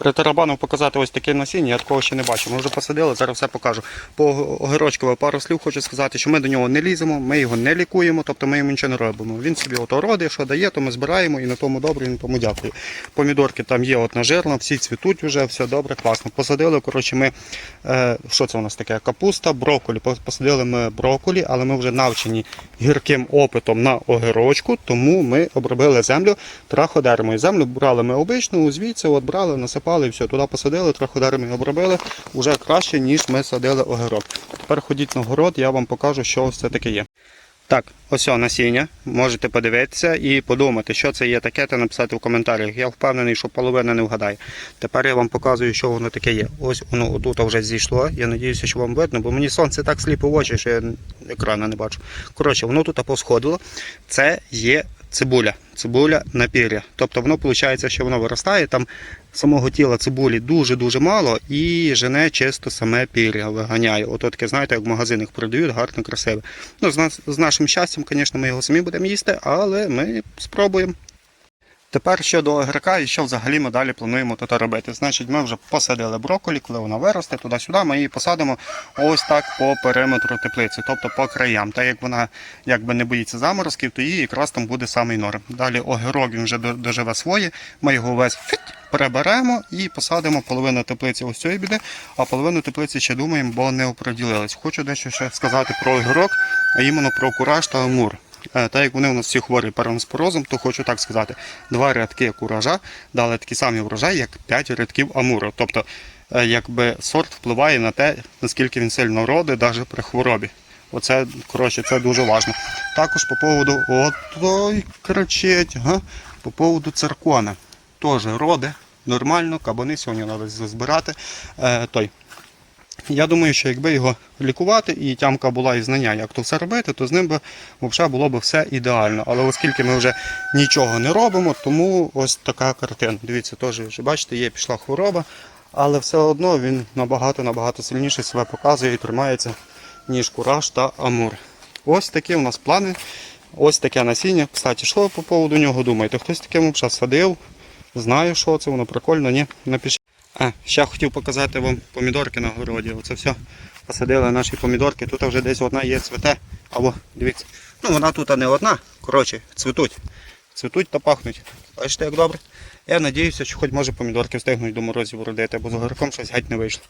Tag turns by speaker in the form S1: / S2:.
S1: Притарабанив показати ось таке насіння, я такого ще не бачив. Ми вже посадили, зараз все покажу. По огірочкове пару слів хочу сказати, що ми до нього не ліземо, ми його не лікуємо, тобто ми йому нічого не робимо. Він собі от родить, що дає, то ми збираємо і на тому добре, і на тому дякую. Помідорки там є от нажирно, всі цвітуть вже, все добре, класно. Посадили, коротше, ми, е, що це у нас таке? Капуста, брокколі. Посадили ми брокколі, але ми вже навчені гірким опитом на огірочку, тому ми обробили землю траходермою. Землю брали ми обичну, звідси от брали, насипали, і все, туди посадили, траходермою обробили, вже краще, ніж ми садили огірок. Тепер ходіть на город, я вам покажу, що все таке є. Так, ось о насіння. Можете подивитися і подумати, що це є таке, та написати в коментарях. Я впевнений, що половина не вгадає. Тепер я вам показую, що воно таке є. Ось воно отут вже зійшло. Я надіюся, що вам видно, бо мені сонце так сліпить в очі, що я екрана не бачу. Коротше, воно тут посходило. Це є цибуля. Цибуля на пір'я. Тобто воно виходить, що воно виростає. Там самого тіла цибулі дуже-дуже мало і жене чисто саме пір'я виганяє. Ото таке, знаєте, як в магазинах продають, гарно, красиве. Ну, з, нас, з нашим щастям, звісно, ми його самі будемо їсти, але ми спробуємо. Тепер щодо огірка і що взагалі ми далі плануємо тут робити. Значить, ми вже посадили брокколі, коли вона виросте, туди-сюди, ми її посадимо ось так по периметру теплиці, тобто по краям. Так як вона якби не боїться заморозків, то її якраз там буде самий норм. Далі огірок він вже доживе своє, ми його весь фіт, приберемо і посадимо половину теплиці ось цієї біди, а половину теплиці ще думаємо, бо не оприділились. Хочу дещо ще сказати про огірок, а іменно про кураж та амур. Е, Так як вони у нас всі хворі переноспорозом, то хочу так сказати, два рядки куража дали такі самі врожай, як п'ять рядків амуру. Тобто, е, якби сорт впливає на те, наскільки він сильно родить, навіть при хворобі. Оце, коротше, це дуже важливо. Також по поводу, от той кричить, га? по поводу циркона. Теж роди, нормально, кабани сьогодні треба збирати. Е, той. Я думаю, що якби його лікувати і тямка була і знання, як то все робити, то з ним би взагалі було б все ідеально. Але оскільки ми вже нічого не робимо, тому ось така картина. Дивіться, теж вже бачите, є пішла хвороба, але все одно він набагато-набагато сильніше себе показує і тримається, ніж кураж та амур. Ось такі у нас плани. Ось таке насіння. Кстати, що ви по поводу нього думаєте? Хтось таке взагалі садив, знає, що це, воно прикольно, ні? Напишіть. А, ще хотів показати вам помідорки на городі. Оце все. Посадили наші помідорки. Тут вже десь одна є цвете. Або дивіться. Ну вона тут не одна. Коротше, цвітуть. Цвітуть та пахнуть. Бачите, як добре. Я сподіваюся, що хоч може помідорки встигнуть до морозів родити, бо з огірком щось геть не вийшло.